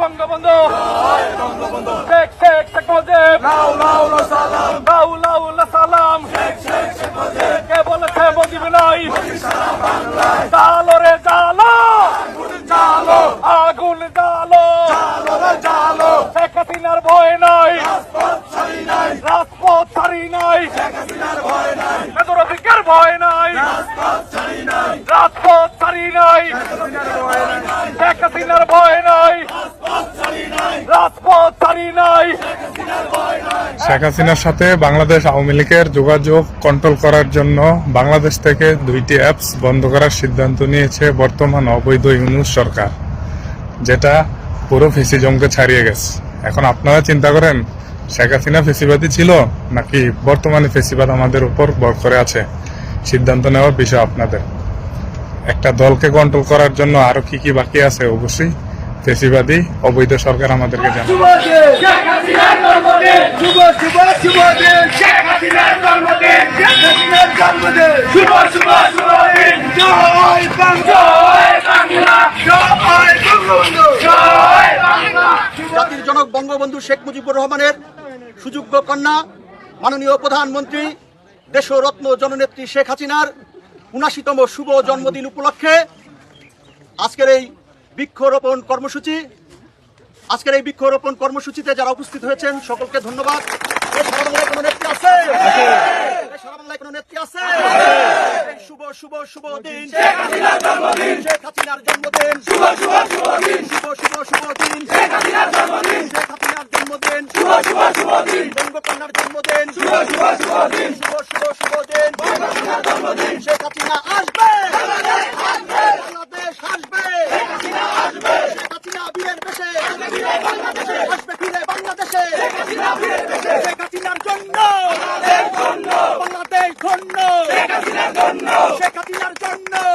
বঙ্গবন্ধু! শেখ শেখ শেখ মুজিব! লাউ লাউ নাই। জালো রে জালো। জালো আগুন জালো। জালো রে জালো ভয় নাই। রাজপথ ছাড়ি নাই। হাসিনার ভয় নাই। রাজপথ ছাড়ি নাই। শেখ হাসিনার ভয় নাই। রাজপথ ছাড়ি নাই। শেখ হাসিনার সাথে বাংলাদেশ আওয়ামী লীগের যোগাযোগ কন্ট্রোল করার জন্য বাংলাদেশ থেকে দুইটি অ্যাপস বন্ধ করার সিদ্ধান্ত নিয়েছে বর্তমান অবৈধ ইউনুস সরকার, যেটা পুরো ফেসিজমকে ছাড়িয়ে গেছে। এখন আপনারা চিন্তা করেন, শেখ হাসিনা ফেসিবাদী ছিল নাকি বর্তমানে ফেসিবাদ আমাদের উপর বর করে আছে? সিদ্ধান্ত নেওয়ার বিষয় আপনাদের। একটা দলকে কন্ট্রোল করার জন্য আরও কি কি বাকি আছে? অবশ্যই ফেসিবাদী অবৈধ সরকার আমাদেরকে জাতির জনক বঙ্গবন্ধু শেখ মুজিবুর রহমানের সুযোগ্য কন্যা, মাননীয় প্রধানমন্ত্রী দেশরত্ন জননেত্রী শেখ হাসিনার উনাশিতম শুভ জন্মদিন উপলক্ষে আজকের এই বৃক্ষরোপণ কর্মসূচি। আজকের এই বৃক্ষরোপণ কর্মসূচিতে যারা উপস্থিত হয়েছেন সকলকে ধন্যবাদ। শুভ শুভ শুভ দিন। শেখ হাসিনার জন্মদিন। শুভ শুভ শুভ দিন। শুভ শুভ শুভ দিন। শেখ হাসিনার জন্মদিন। শেখ হাসিনার জন্মদিন। শুভ শুভ শুভ দিন। বঙ্গকন্যার জন্মদিন। শুভ শুভ শুভ দিন। শুভ শুভ শুভ দিন। জন্য। শেখ হাসিনার জন্য। শেখ হাসিনার জন্য।